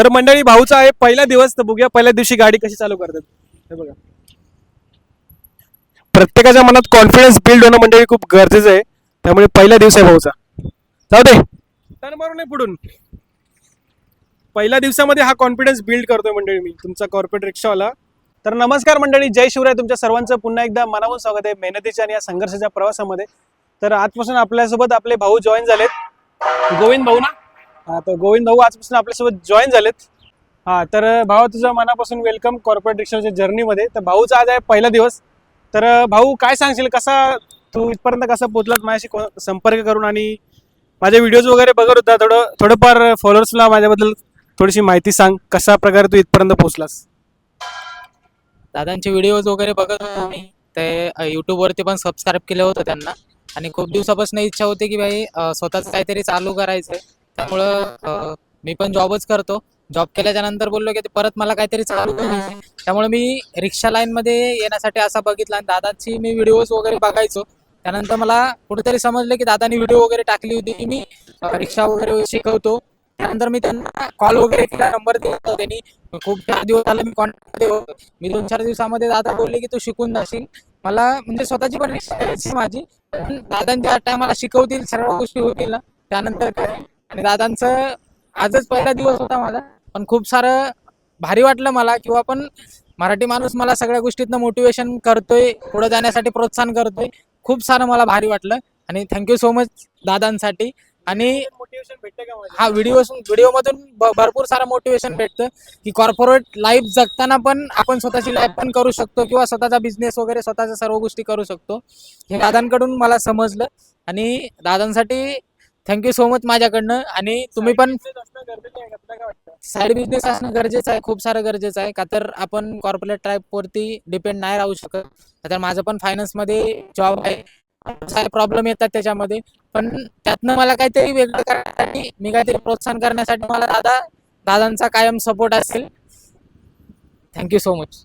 तर मंडळी भाऊचा आहे पहिला दिवस तर बघूया पहिल्या दिवशी गाडी कशी चालू करतात. हे बघा. प्रत्येकाच्या मनात कॉन्फिडन्स बिल्ड होणं मंडळी खूप गरजेचं आहे. त्यामुळे पहिला दिवस आहे भाऊचा. जाऊ दे. तर मारू नाही पुढून. पहिल्या दिवसामध्ये हा कॉन्फिडन्स बिल्ड करतोय मंडळी मी तुमचा कॉर्पोरेट रिक्षावाला तर नमस्कार मंडळी जय शिवराय. तुमच्या सर्वांचं पुन्हा एकदा मनावून स्वागत आहे मेहनतीच्या आणि या संघर्षाच्या प्रवासामध्ये. तर आजपासून आपल्यासोबत आपले भाऊ जॉईन झालेत. गोविंद भाऊ ना? हा तर गोविंद भाऊ आजपासून आपल्यासोबत जॉईन झालेत. हा तर भाऊ तुझं मनापासून वेलकम कॉर्पोरेट रिक्षाच्या जर्नीमध्ये तर भाऊचा आज आहे पहिला दिवस. तर भाऊ काय सांगशील? कसा तू इथपर्यंत कसा पोचलात माझ्याशी संपर्क करून आणि माझे व्हिडिओज वगैरे बघत होता. थोडं थोडंफार फॉलोअर्सला माझ्याबद्दल थोडीशी माहिती सांग. कशा प्रकारे तू इथपर्यंत पोहोचलास दादांचे व्हिडिओज वगैरे बघत होतो आम्ही. ते युट्यूबवरती वरती पण सबस्क्राईब केलं होतं त्यांना. आणि खूप दिवसापासून इच्छा होती की भाई स्वतःच काहीतरी चालू करायचंय. त्यामुळं मी पण जॉबच करतो. जॉब केल्याच्यानंतर बोललो की परत मला काहीतरी चालू करायचं त्यामुळे मी रिक्षा लाईन मध्ये येण्यासाठी असा बघितला आणि दादाची मी व्हिडिओज वगैरे बघायचो. त्यानंतर मला कुठेतरी समजलं की दादानी व्हिडिओ वगैरे टाकली होती की मी रिक्षा वगैरे शिकवतो. त्यानंतर मी त्यांना कॉल वगैरे केला नंबर दिला होता त्यांनी. खूप चार दिवस झाले मी कॉन्टॅक्ट होतो. मी दोन चार दिवसामध्ये दादा बोलले की तू शिकून जाशील. मला म्हणजे स्वतःची पण रिक्षा माझी. दादांच्या टायमाला शिकवतील सर्व गोष्टी होतील ना. त्यानंतर काय? आणि दादांचं आजच पहिला दिवस होता माझा. पण खूप सारं भारी वाटलं मला किंवा पण मराठी माणूस मला सगळ्या गोष्टीतनं मोटिवेशन करतोय पुढे जाण्यासाठी प्रोत्साहन करतोय. खूप सारं मला भारी वाटलं. आणि थँक्यू सो मच दादांसाठी. आणि मोटिवेशन भेटतं का हा व्हिडिओ व्हिडिओ मधून भरपूर सारं मोटिवेशन भेटतं की कॉर्पोरेट लाईफ जगताना पण आपण स्वतःची लाईफ पण करू शकतो किंवा स्वतःचा बिझनेस वगैरे स्वतःच्या सर्व गोष्टी करू शकतो. हे दादांकडून मला समजलं. आणि दादांसाठी थँक्यू सो मच माझ्याकडनं. आणि तुम्ही पण साईड बिझनेस असणं गरजेचं आहे खूप सारं गरजेचं आहे. का तर आपण कॉर्पोरेट वरती डिपेंड नाही राहू शकत. का तर माझं पण फायनान्समध्ये जॉब आहे. सारे प्रॉब्लेम येतात त्याच्यामध्ये. पण त्यातनं मला काहीतरी वेगळं करण्यासाठी मी काहीतरी प्रोत्साहन करण्यासाठी मला दादा दादांचा कायम सपोर्ट असेल. थँक्यू सो मच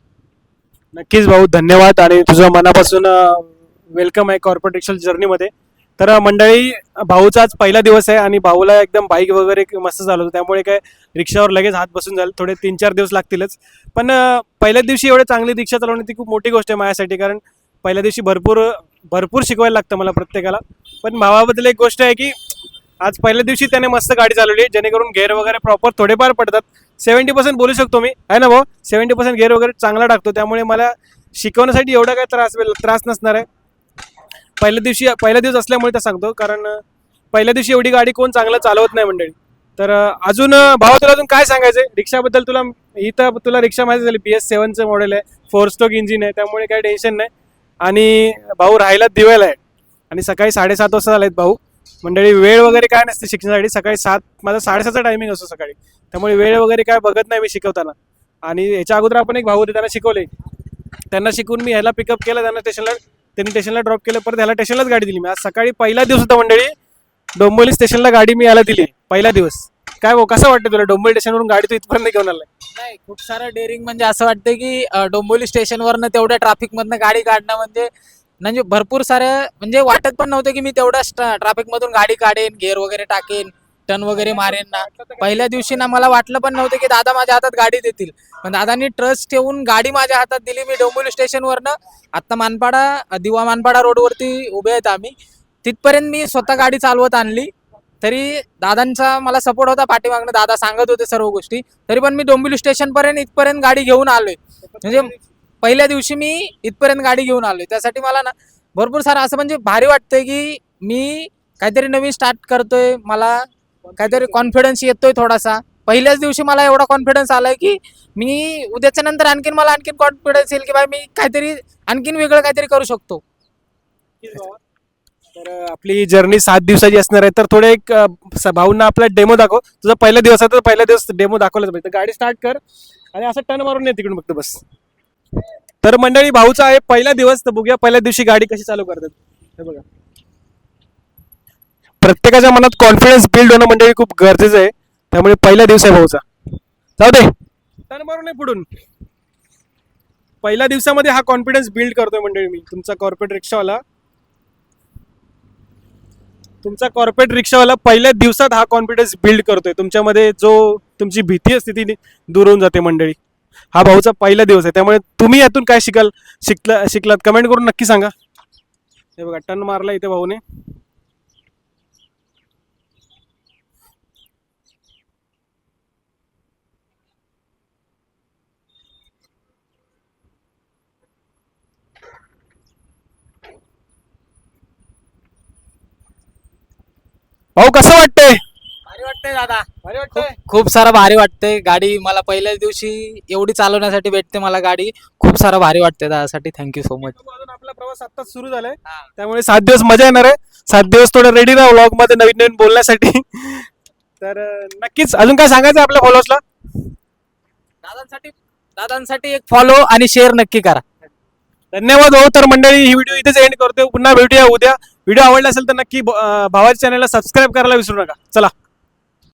नक्कीच भाऊ धन्यवाद. आणि तुझं मनापासून वेलकम आहे कॉर्पोरेट जर्नीमध्ये तर मंडळी भाऊचा आज पहिला दिवस आहे आणि भाऊला एकदम बाईक वगैरे मस्त झालं होतं. त्यामुळे काय रिक्षावर लगेच हात बसून झालं. थोडे तीन चार दिवस लागतीलच. पण पहिल्या दिवशी एवढे चांगली रिक्षा चालवणं ती खूप मोठी गोष्ट आहे माझ्यासाठी. कारण पहिल्या दिवशी भरपूर भरपूर शिकवायला लागतं मला प्रत्येकाला. पण भावाबद्दल एक गोष्ट आहे की आज पहिल्या दिवशी त्याने मस्त गाडी चालवली जेणेकरून गेअर वगैरे प्रॉपर थोडेफार पडतात. सेव्हन्टी पर्सेंट बोलू शकतो मी. आहे ना भाऊ? सेव्हन्टी पर्सेंट गेअर वगैरे चांगला टाकतो. त्यामुळे मला शिकवण्यासाठी एवढा काय त्रास त्रास नसणार आहे. पहिल्या दिवशी पहिला दिवस असल्यामुळे तर सांगतो कारण पहिल्या दिवशी एवढी गाडी कोण चांगलं चालवत नाही मंडळी. तर अजून भाऊ भावा तुला अजून काय सांगायचं रिक्षाबद्दल तुला इथं तुला रिक्षा माहिती झाली बी एस सेवनचं मॉडेल आहे फोर स्टोक इंजिन आहे त्यामुळे काही टेन्शन नाही. आणि भाऊ राहायला दिवेला आहे. आणि सकाळी साडेसात वाजता झालेत भाऊ. मंडळी वेळ वगैरे काय नसते शिक्षणासाठी. सकाळी सात माझा साडेसातचा टायमिंग असतो सकाळी. त्यामुळे वेळ वगैरे काय बघत नाही मी शिकवताना. आणि याच्या अगोदर आपण एक भाऊ होते त्यांना शिकवले. त्यांना शिकून मी ह्याला पिकअप केलं त्यांना स्टेशनला त्यांनी स्टेशनला ड्रॉप केलं परत ह्याला स्टेशनलाच गाडी दिली. मी आज सकाळी पहिला दिवस होता मंडळी डोंबोली स्टेशनला गाडी मी याला दिली. पहिला दिवस. काय भाऊ कसं वाटतं तुला? डोंबोली स्टेशनवरून गाडी तू इथपर्यंत घेऊन आलाय? नाही खूप सारं डेअरिंग म्हणजे असं वाटतं की अं, डोंबिवली स्टेशनवरनं तेवढ्या ट्रॅफिकमधनं गाडी काढणं म्हणजे म्हणजे भरपूर सारं म्हणजे वाटत पण नव्हतं की मी तेवढ्या ट्रॅफिकमधून गाडी काढेन गेअर वगैरे टाकेन. टर्न वगैरे मारेन ना. पहिल्या दिवशी ना मला वाटलं पण नव्हतं की दादा माझ्या हातात गाडी देतील. पण दादांनी ट्रस्ट ठेवून गाडी माझ्या हातात दिली. मी डोंबिवली स्टेशनवरनं आत्ता मानपाडा दिवा मानपाडा रोडवरती उभे आहेत आम्ही. तिथपर्यंत मी स्वतः गाडी चालवत आणली. तरी दादांचा मला सपोर्ट होता. पाठीमागनं दादा सांगत होते सर्व गोष्टी. तरी पण मी डोंबिवली स्टेशनपर्यंत इथपर्यंत गाडी घेऊन आलोय. म्हणजे पहिल्या दिवशी मी इथपर्यंत गाडी घेऊन आलोय. त्यासाठी मला ना भरपूर सारं असं म्हणजे भारी वाटतंय की मी काहीतरी नवीन स्टार्ट करतोय. मला काहीतरी कॉन्फिडन्स येतोय थोडासा. पहिल्याच दिवशी मला एवढा कॉन्फिडन्स आलाय की मी उद्याच्या नंतर आणखीन मला आणखीन कॉन्फिडन्स येईल की बाय मी काहीतरी आणखीन वेगळं काहीतरी करू शकतो. तर आपली जर्नी सात दिवसाची असणार आहे. तर थोडे एक अं, स- भाऊंना आपला डेमो दाखव. तुझा पहिला दिवस आहे तर पहिला दिवस डेमो दाखवलाच पाहिजे. तर गाडी स्टार्ट कर आणि असं टर्न मारून नाही तिकडून फक्त बस. तर मंडळी भाऊचा आहे पहिला दिवस. तर बघूया पहिल्या दिवशी गाडी कशी चालू करतात. हे बघा. प्रत्येकाच्या मनात कॉन्फिडन्स बिल्ड होणं म्हणजे खूप गरजेचं आहे. त्यामुळे पहिला दिवस आहे भाऊचा. जाऊ दे. टर्न मारून नाही पुढून. पहिल्या दिवसामध्ये हा कॉन्फिडन्स बिल्ड करतोय मंडळी मी. तुमचा कॉर्पोरेट रिक्षावाला तुमचा कॉर्पोरेट रिक्षावाला पहिल्या दिवसात हा कॉन्फिडन्स बिल्ड करतोय. तुमच्यामध्ये जो तुमची भीती असते ती दूर होऊन जाते मंडळी. हा भाऊचा पहिला दिवस आहे. त्यामुळे तुम्ही यातून काय शिकाल? शिकला शिकलात? कमेंट करून नक्की सांगा. हे बघा टन मारला इथे भाऊने. भाऊ कसं वाटतंय? भारी वाटतंय दादा भारी वाटतंय. खूप सारं भारी वाटतंय. गाडी मला पहिल्याच दिवशी एवढी चालवण्यासाठी भेटते मला गाडी. खूप सारं भारी वाटते त्यासाठी थँक्यू सो मच अजून आपला प्रवास आत्ताच सुरू झालाय. त्यामुळे सात दिवस मजा येणार आहे. सात दिवस थोडं रेडी राहा व्लॉगमध्ये नवीन नवीन बोलण्यासाठी. तर अं, नक्कीच अजून काय सांगायचं आपल्या फॉलोअर्सला दादांसाठी दादांसाठी एक फॉलो आणि शेअर नक्की करा. धन्यवाद हो तर मंडळी ही व्हिडिओ इथेच एंड करतो पुन्हा भेटूया उद्या. व्हिडिओ आवडला असेल तर नक्की भावाच्या चॅनलला सबस्क्राईब करायला विसरू नका. चला.